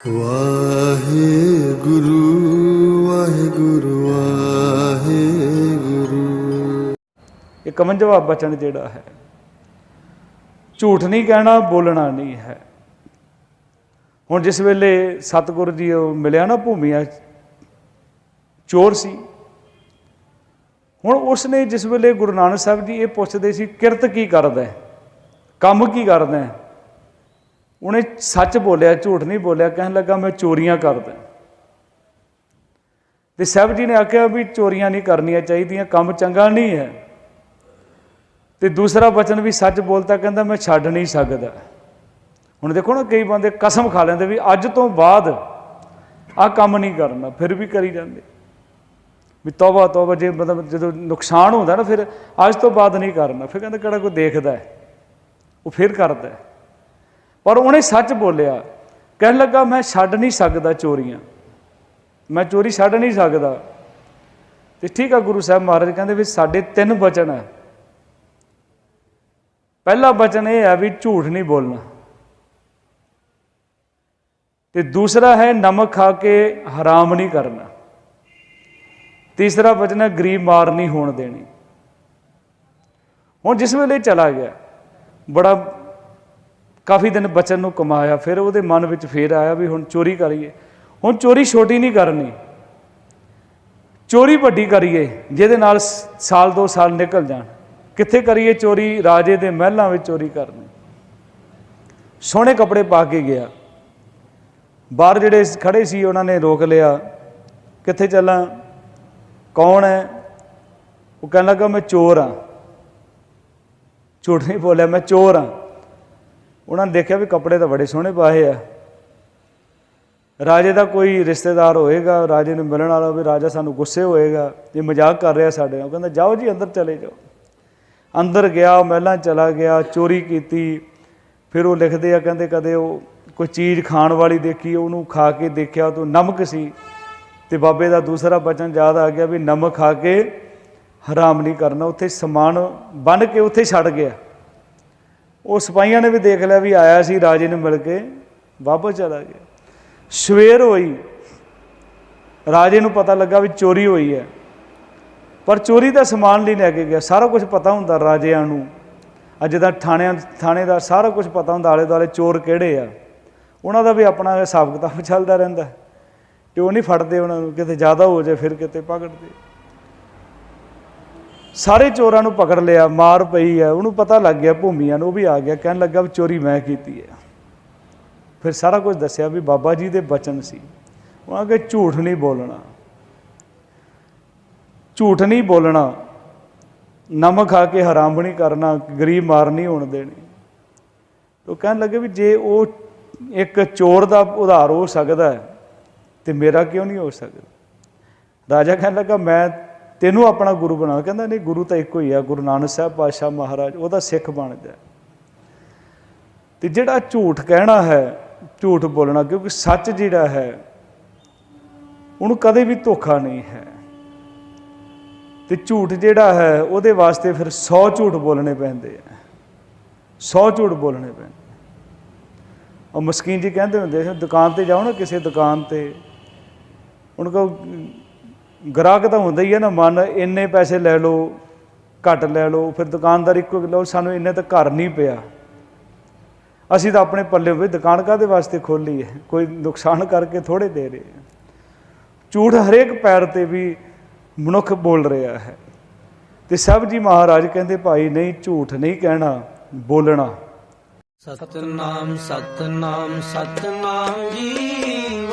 ਵਾਹਿਗੁਰੂ ਵਾਹਿਗੁਰੂ ਵਾਹਿਗੁਰੂ। ਇਹ 51ਵਾਂ ਬਚਨ ਜਿਹੜਾ ਹੈ, ਝੂਠ ਨਹੀਂ ਕਹਿਣਾ, ਬੋਲਣਾ ਨਹੀਂ ਹੈ। ਹੁਣ ਜਿਸ ਵੇਲੇ ਸਤਿਗੁਰੂ ਜੀ ਉਹ ਮਿਲਿਆ ਨਾ ਭੂਮੀਆਂ, ਚੋਰ ਸੀ। ਹੁਣ ਉਸਨੇ ਜਿਸ ਵੇਲੇ ਗੁਰੂ ਨਾਨਕ ਸਾਹਿਬ ਜੀ ਇਹ ਪੁੱਛਦੇ ਸੀ, ਕਿਰਤ ਕੀ ਕਰਦਾ ਹੈ? ਕੰਮ ਕੀ ਕਰਦਾ ਹੈ? ਉਹਨੇ ਸੱਚ ਬੋਲਿਆ, ਝੂਠ ਨਹੀਂ ਬੋਲਿਆ, ਕਹਿਣ ਲੱਗਾ ਮੈਂ ਚੋਰੀਆਂ ਕਰਦਾ। ਤੇ ਸਾਹਿਬ ਜੀ ਨੇ ਆਖਿਆ ਵੀ ਚੋਰੀਆਂ ਨਹੀਂ ਕਰਨੀਆਂ ਚਾਹੀਦੀਆਂ, ਕੰਮ ਚੰਗਾ ਨਹੀਂ ਹੈ। ਤੇ ਦੂਸਰਾ ਬਚਨ ਵੀ ਸੱਚ ਬੋਲਤਾ ਕਹਿੰਦਾ ਮੈਂ ਛੱਡ ਨਹੀਂ ਸਕਦਾ। ਹੁਣ ਦੇਖੋ ਨਾ ਕਈ ਬੰਦੇ ਕਸਮ ਖਾ ਲੈਂਦੇ ਵੀ ਅੱਜ ਤੋਂ ਬਾਅਦ ਆਹ ਕੰਮ ਨਹੀਂ ਕਰਨਾ, ਫਿਰ ਵੀ ਕਰੀ ਜਾਂਦੇ। ਵੀ ਤੌਬਾ ਤੌਬਾ ਜੇ ਮਤਲਬ ਜਦੋਂ ਨੁਕਸਾਨ ਹੁੰਦਾ ਨਾ, ਫਿਰ ਅੱਜ ਤੋਂ ਬਾਅਦ ਨਹੀਂ ਕਰਨਾ, ਫਿਰ ਕਹਿੰਦਾ ਕਿਹੜਾ ਕੋਈ ਦੇਖਦਾ ਉਹ ਫਿਰ ਕਰਦਾ ਪਰ ਉਹਨੇ ਸੱਚ ਬੋਲਿਆ। ਕਹਿਣ ਲੱਗਾ, ਮੈਂ ਛੱਡ ਨਹੀਂ ਸਕਦਾ ਚੋਰੀਆਂ। ਮੈਂ ਚੋਰੀ ਛੱਡ ਨਹੀਂ ਸਕਦਾ। ਤੇ ਠੀਕ ਆ, ਗੁਰੂ ਸਾਹਿਬ ਮਹਾਰਾਜ ਕਹਿੰਦੇ ਵੀ ਸਾਡੇ ਤਿੰਨ ਬਚਨ ਹੈ ਪਹਿਲਾ ਬਚਨ ਇਹ ਹੈ ਵੀ ਝੂਠ ਨਹੀਂ ਬੋਲਣਾ। ਤੇ ਦੂਸਰਾ ਹੈ ਨਮਕ ਖਾ ਕੇ ਹਰਾਮ ਨਹੀਂ ਕਰਨਾ। ਤੀਸਰਾ ਬਚਨ ਹੈ ਗਰੀਬ ਮਾਰ ਨਹੀਂ ਹੋਣ ਦੇਣੀ। ਹੁਣ ਜਿਸ ਵੇਲੇ ਚਲਾ ਗਿਆ, ਬੜਾ ਕਾਫੀ ਦਿਨ ਬਚਨ ਨੂੰ ਕਮਾਇਆ, ਫਿਰ ਉਹਦੇ ਮਨ ਵਿੱਚ ਫੇਰ ਆਇਆ ਵੀ ਹੁਣ ਚੋਰੀ ਕਰੀਏ। ਹੁਣ ਚੋਰੀ ਛੋਟੀ ਨਹੀਂ ਕਰਨੀ। ਚੋਰੀ ਵੱਡੀ ਕਰੀਏ, ਜਿਹਦੇ ਨਾਲ ਸਾਲ ਦੋ ਸਾਲ ਨਿਕਲ ਜਾਣ। ਕਿੱਥੇ ਕਰੀਏ ਚੋਰੀ? ਰਾਜੇ ਦੇ ਮਹਿਲਾਂ ਵਿੱਚ ਚੋਰੀ ਕਰਨੀ। ਸੋਹਣੇ ਕੱਪੜੇ ਪਾ ਕੇ ਗਿਆ। ਬਾਹਰ ਜਿਹੜੇ ਖੜੇ ਸੀ, ਉਹਨਾਂ ਨੇ ਰੋਕ ਲਿਆ। ਕਿੱਥੇ ਚੱਲਾਂ? ਕੌਣ ਹੈ? ਉਹ ਕਹਿਣ ਲੱਗਾ, ਮੈਂ ਚੋਰ ਹਾਂ। ਝੂਠ ਨਹੀਂ ਬੋਲਿਆ, ਮੈਂ ਚੋਰ ਹਾਂ। ਉਹਨਾਂ ਨੇ ਦੇਖਿਆ ਵੀ ਕੱਪੜੇ ਤਾਂ ਬੜੇ ਸੋਹਣੇ ਪਾਏ ਆ। ਰਾਜੇ ਦਾ ਕੋਈ ਰਿਸ਼ਤੇਦਾਰ ਹੋਏਗਾ, ਰਾਜੇ ਨੂੰ ਮਿਲਣ ਵਾਲਾ ਵੀ ਰਾਜਾ ਸਾਨੂੰ ਗੁੱਸੇ ਹੋਏਗਾ, ਇਹ ਮਜ਼ਾਕ ਕਰ ਰਿਹਾ ਸਾਡੇ ਨਾਲ। ਕਹਿੰਦਾ, ਜਾਓ ਜੀ, ਅੰਦਰ ਚਲੇ ਜਾਓ। ਅੰਦਰ ਗਿਆ ਮਹਿਲਾਂ ਚਲਾ ਗਿਆ, ਚੋਰੀ ਕੀਤੀ। ਫਿਰ ਉਹ ਲਿਖਦੇ ਆ, ਕਹਿੰਦੇ ਕਦੇ ਉਹ ਕੋਈ ਚੀਜ਼ ਖਾਣ ਵਾਲੀ ਦੇਖੀ, ਉਹਨੂੰ ਖਾ ਕੇ ਦੇਖਿਆ, ਉਹ ਨਮਕ ਸੀ। ਤੇ ਬਾਬੇ ਦਾ ਦੂਸਰਾ ਬਚਨ ਯਾਦ ਆ ਗਿਆ ਵੀ ਨਮਕ ਖਾ ਕੇ ਹਰਾਮ ਨਹੀਂ ਕਰਨਾ, ਉੱਥੇ ਸਮਾਨ ਬੰਨ ਕੇ ਉੱਥੇ ਛੱਡ ਗਿਆ। ਉਹ ਸਿਪਾਹੀਆਂ ਨੇ ਵੀ ਦੇਖ ਲਿਆ ਵੀ ਆਇਆ ਸੀ, ਰਾਜੇ ਨੂੰ ਮਿਲ ਕੇ ਵਾਪਸ ਚਲਾ ਗਿਆ। ਸਵੇਰ ਹੋਈ, ਰਾਜੇ ਨੂੰ ਪਤਾ ਲੱਗਾ ਵੀ ਚੋਰੀ ਹੋਈ ਹੈ। ਪਰ ਚੋਰੀ ਦਾ ਸਮਾਨ ਨਹੀਂ ਲੈ ਕੇ ਗਿਆ, ਸਾਰਾ ਕੁਝ ਪਤਾ ਹੁੰਦਾ ਰਾਜਿਆਂ ਨੂੰ। ਅੱਜ ਦਾ ਥਾਣਿਆਂ ਥਾਣੇ ਦਾ ਸਾਰਾ ਕੁਝ ਪਤਾ ਹੁੰਦਾ, ਆਲੇ ਦੁਆਲੇ ਚੋਰ ਕਿਹੜੇ ਆ। ਉਹਨਾਂ ਦਾ ਵੀ ਆਪਣਾ ਹਿਸਾਬ ਕਿਤਾਬ ਚੱਲਦਾ ਰਹਿੰਦਾ। ਤੇ ਉਹ ਨਹੀਂ ਫੜਦੇ, ਉਹਨਾਂ ਨੂੰ ਕਿਤੇ ਜ਼ਿਆਦਾ ਹੋ ਜਾਏ, ਫਿਰ ਕਿਤੇ ਪਕੜਦੇ। ਸਾਰੇ ਚੋਰਾਂ ਨੂੰ ਪਕੜ ਲਿਆ, ਮਾਰ ਪਈ ਹੈ, ਉਹਨੂੰ ਪਤਾ ਲੱਗ ਗਿਆ ਭੂਮੀਆਂ ਨੂੰ, ਉਹ ਵੀ ਆ ਗਿਆ, ਕਹਿਣ ਲੱਗਾ ਵੀ ਚੋਰੀ ਮੈਂ ਕੀਤੀ ਹੈ। ਫਿਰ ਸਾਰਾ ਕੁਝ ਦੱਸਿਆ ਵੀ ਬਾਬਾ ਜੀ ਦੇ ਬਚਨ ਸੀ। ਉਹਨਾਂ ਕਿ ਝੂਠ ਨਹੀਂ ਬੋਲਣਾ। ਝੂਠ ਨਹੀਂ ਬੋਲਣਾ। ਨਮਕ ਖਾ ਕੇ ਹਰਾਮ ਨਹੀਂ ਕਰਨਾ, ਗਰੀਬ ਮਾਰ ਨਹੀਂ ਹੋਣ ਦੇਣੀ। ਉਹ ਕਹਿਣ ਲੱਗੇ ਵੀ ਜੇ ਉਹ ਇੱਕ ਚੋਰ ਦਾ ਉਧਾਰ ਹੋ ਸਕਦਾ ਹੈ, ਤੇ ਮੇਰਾ ਕਿਉਂ ਨਹੀਂ ਹੋ ਸਕਦਾ? ਰਾਜਾ ਕਹਿਣ ਲੱਗਾ, ਮੈਂ ਤੈਨੂੰ ਆਪਣਾ ਗੁਰੂ ਬਣਾ ਕਹਿੰਦਾ, ਨਹੀਂ, ਗੁਰੂ ਤਾਂ ਇੱਕੋ ਹੀ ਆ, ਗੁਰੂ ਨਾਨਕ ਸਾਹਿਬ ਪਾਤਸ਼ਾਹ ਮਹਾਰਾਜ, ਉਹਦਾ ਸਿੱਖ ਬਣ ਜਾ ਤੇ ਜਿਹੜਾ ਝੂਠ ਕਹਿਣਾ ਹੈ, ਝੂਠ ਬੋਲਣਾ, ਕਿਉਂਕਿ ਸੱਚ ਜਿਹੜਾ ਹੈ, ਉਹਨੂੰ ਕਦੇ ਵੀ ਧੋਖਾ ਨਹੀਂ ਹੈ। ਤੇ ਝੂਠ ਜਿਹੜਾ ਹੈ, ਉਹਦੇ ਵਾਸਤੇ ਫਿਰ 100 ਝੂਠ ਬੋਲਣੇ ਪੈਂਦੇ ਆ। 100 ਝੂਠ ਬੋਲਣੇ ਪੈਂਦੇ ਉਹ ਮਸਕੀਨ ਜੀ ਕਹਿੰਦੇ ਹੁੰਦੇ ਸੀ ਦੁਕਾਨ ਤੇ ਜਾਓ ਨਾ, ਕਿਸੇ ਦੁਕਾਨ ਤੇ, ਉਹਨਾਂ ਕੋ ਗ੍ਰਾਹਕ ਤਾਂ ਹੁੰਦਾ ਹੀ ਹੈ ਨਾ, ਮਨ ਇੰਨੇ ਪੈਸੇ ਲੈ ਲਓ, ਘੱਟ ਲੈ ਲਓ, ਫਿਰ ਦੁਕਾਨਦਾਰ ਇੱਕੋ ਲਓ ਸਾਨੂੰ ਇੰਨੇ ਤਾਂ ਘਰ ਨਹੀਂ ਪਿਆ। ਅਸੀਂ ਤਾਂ ਆਪਣੇ ਪੱਲੇ ਵੀ ਦੁਕਾਨ ਕਾਦੇ ਵਾਸਤੇ ਖੋਲੀ ਹੈ? ਕੋਈ ਨੁਕਸਾਨ ਕਰਕੇ ਥੋੜੇ ਦੇ ਰਹੇ ਝੂਠ ਹਰੇਕ ਪੈਰ ਤੇ ਵੀ ਮਨੁੱਖ ਬੋਲ ਰਿਹਾ ਹੈ। ਤੇ ਸਭ ਜੀ ਮਹਾਰਾਜ ਕਹਿੰਦੇ, ਭਾਈ ਨਹੀਂ, ਝੂਠ ਨਹੀਂ ਕਹਿਣਾ, ਬੋਲਣਾ। ਸਤਨਾਮ ਸਤਨਾਮ ਸਤਨਾਮ ਜੀ